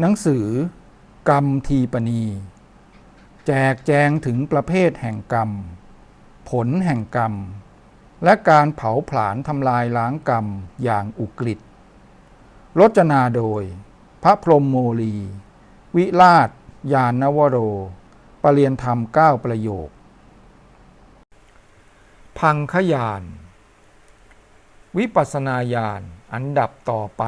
หนังสือกรรมทีปณี แจกแจงถึงประเภทแห่งกรรม ผลแห่งกรรม และการเผาผลาญทำลายล้างกรรมอย่างอุกฤษรจนาโดย พระพรหมโมลี วิราช ยานนวโร ปรเรียนธรรมเก้าประโยค พังขยาน วิปัสนาญาณ อันดับต่อไป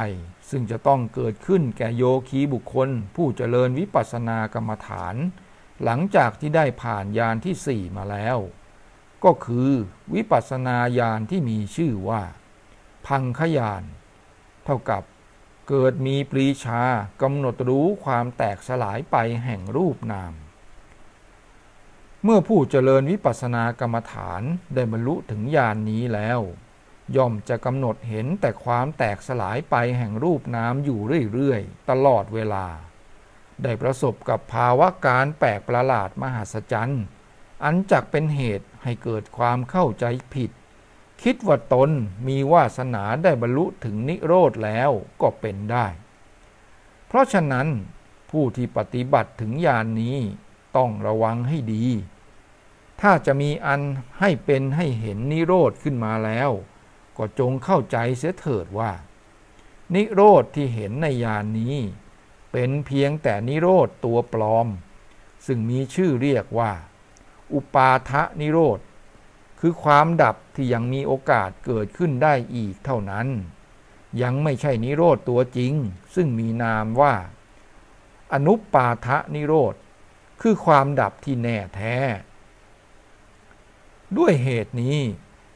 ซึ่งจะต้องเกิดขึ้นแก่โยคีบุคคล ผู้เจริญวิปัสสนากรรมฐาน หลังจากที่ได้ผ่านญาณที่สี่มาแล้ว ก็คือวิปัสสนาญาณที่มีชื่อว่า พังขยาน เท่ากับเกิดมีปรีชากำหนดรู้ความแตกสลายไปแห่งรูปนาม เมื่อผู้เจริญวิปัสสนากรรมฐานได้บรรลุถึงญาณนนี้แล้ว ย่อมจะกำหนดเห็นแต่ความแตกสลายไปแห่งรูปน้ำอยู่เรื่อยๆ ตลอดเวลา ได้ประสบกับภาวะการแปลกประหลาดมหัศจรรย์ อันจักเป็นเหตุให้เกิดความเข้าใจผิด คิดว่าตนมีวาสนาได้บรรลุถึงนิโรธแล้วก็เป็นได้ เพราะฉะนั้นผู้ที่ปฏิบัติถึงญาณนนี้ต้องระวังให้ดี ถ้าจะมีอันให้เป็นให้เห็นนิโรธขึ้นมาแล้ว ก็จงเข้าใจเสียเถิดว่า นิโรธที่เห็นในญานนี้ เป็นเพียงแต่นิโรธตัวปลอม ซึ่งมีชื่อเรียกว่า อุปาทะนิโรธ คือความดับที่ยังมีโอกาสเกิดขึ้นได้อีกเท่านั้น ยังไม่ใช่นิโรธตัวจริง ซึ่งมีนามว่า อนุปาทะนิโรธ คือความดับที่แน่แท้ ด้วยเหตุนี้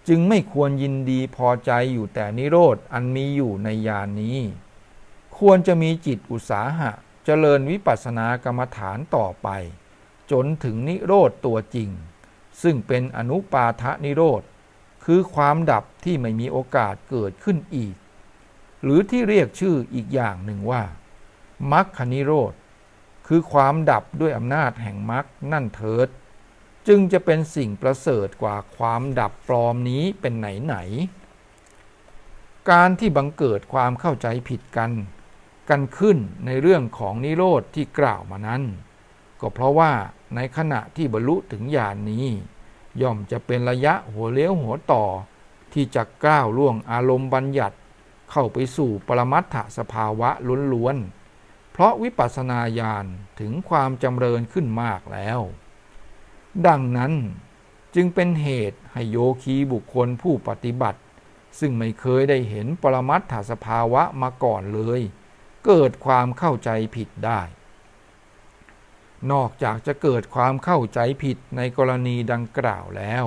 จึงไม่ควรยินดีพอใจอยู่แต่นิโรธอันมีอยู่ในญานนี้ ควรจะมีจิตอุตสาหะ เจริญวิปัสสนากรรมฐานต่อไป จนถึงนิโรธตัวจริง ซึ่งเป็นอนุปาทะนิโรธ คือความดับที่ไม่มีโอกาสเกิดขึ้นอีก หรือที่เรียกชื่ออีกอย่างหนึ่งว่ามัคคนิโรธ คือความดับด้วยอำนาจแห่งมรรคนั่นเถิด จึงจะเป็นสิ่งประเสริฐกว่าความดับปลอมนี้เป็นไหนไหน การที่บังเกิดความเข้าใจผิดกัน กันขึ้นในเรื่องของนิโรธที่กล่าวมานั้น ก็เพราะว่าในขณะที่บรรลุถึงญาณนนี้ ย่อมจะเป็นระยะหัวเลี้ยวหัวต่อ ที่จะก้าวล่วงอารมณ์บัญญัติเข้าไปสู่ปรมัตถสภาวะล้วนๆเพราะวิปัสสนาญาณถึงความจำเริญขึ้นมากแล้ว ดังนั้นจึงเป็นเหตุให้โยคีบุคคลผู้ปฏิบัติ ซึ่งไม่เคยได้เห็นปรมัตถสภาวะมาก่อนเลย เกิดความเข้าใจผิดได้ นอกจากจะเกิดความเข้าใจผิดในกรณีดังกล่าวแล้ว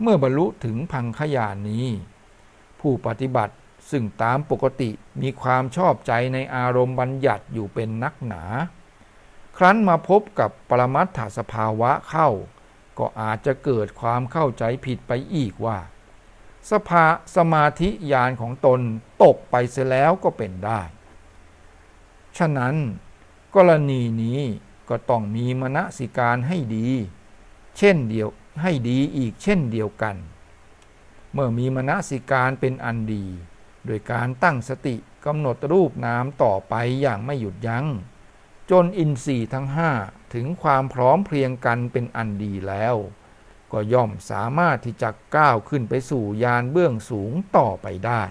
เมื่อบรรลุถึงพังขยานนี้ ผู้ปฏิบัติซึ่งตามปกติมีความชอบใจในอารมณ์บัญญัติอยู่เป็นนักหนา ครั้นมาพบกับปรมัตถสภาวะเข้า ก็อาจจะเกิดความเข้าใจผิดไปอีกว่า สภาสมาธิญาณของตนตกไปเสียแล้วก็เป็นได้ ฉะนั้น กรณีนี้ก็ต้องมีมณสิการให้ดี เช่นเดียวให้ดีอีกเช่นเดียวกัน เมื่อมีมณสิการเป็นอันดี โดยการตั้งสติกำหนดรูปนามต่อไปอย่างไม่หยุดยัง้ง จนอินทรีย์ทั้งห้าถึงความพร้อมเพรียงกันเป็นอันดีแล้ว ก็ย่อมสามารถที่จะก้าวขึ้นไปสู่ยานเบื้องสูงต่อไปได้